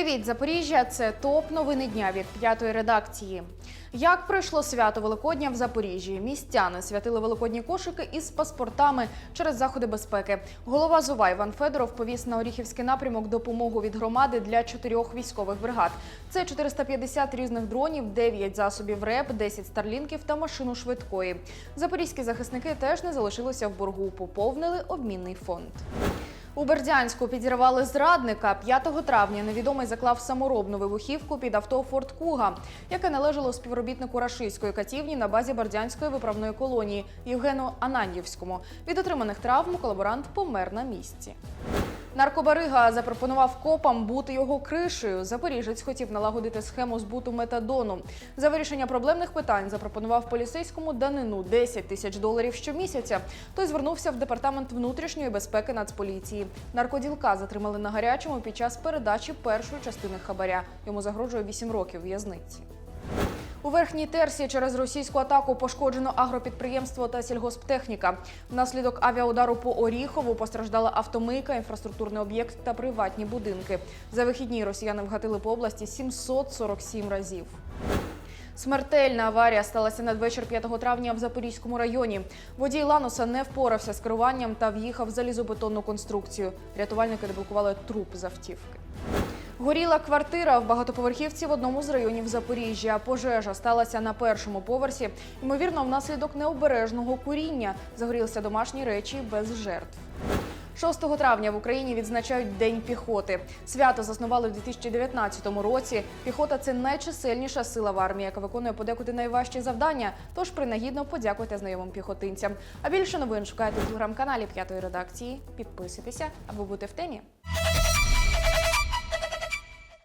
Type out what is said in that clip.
Привіт, Запоріжжя! Це топ новини дня від п'ятої редакції. Як пройшло свято Великодня в Запоріжжі? Містяни святили великодні кошики із паспортами через заходи безпеки. Голова ЗУВА Іван Федоров повіз на Оріхівський напрямок допомогу від громади для чотирьох військових бригад. Це 450 різних дронів, 9 засобів РЕП, 10 старлінків та машину швидкої. Запорізькі захисники теж не залишилися в боргу, поповнили обмінний фонд. У Бердянську підірвали зрадника. 5 травня невідомий заклав саморобну вибухівку під авто Форт Куга, яке належало співробітнику рашистської катівні на базі Бердянської виправної колонії Євгену Ананьєвському. Від отриманих травм колаборант помер на місці. Наркобарига запропонував копам бути його кришею. Запоріжець хотів налагодити схему збуту метадону. За вирішення проблемних питань запропонував поліцейському данину 10 тисяч доларів щомісяця. Той звернувся в департамент внутрішньої безпеки Нацполіції. Наркоділка затримали на гарячому під час передачі першої частини хабаря. Йому загрожує 8 років в'язниці. У верхній терсі через російську атаку пошкоджено агропідприємство та сільгосптехніка. Внаслідок авіаудару по Оріхову постраждала автомийка, інфраструктурний об'єкт та приватні будинки. За вихідні росіяни вгатили по області 747 разів. Смертельна аварія сталася надвечір 5 травня в Запорізькому районі. Водій Лануса не впорався з керуванням та в'їхав в залізобетонну конструкцію. Рятувальники деблокували труп з автівки. Горіла квартира в багатоповерхівці в одному з районів Запоріжжя. Пожежа сталася на першому поверсі. Ймовірно, внаслідок необережного куріння загорілися домашні речі без жертв. 6 травня в Україні відзначають День піхоти. Свято заснували в 2019 році. Піхота це найчисельніша сила в армії, яка виконує подекуди найважчі завдання. Тож принагідно подякуйте знайомим піхотинцям. А більше новин шукайте в телеграм-каналі п'ятої редакції. Підписуйтеся, аби бути в темі.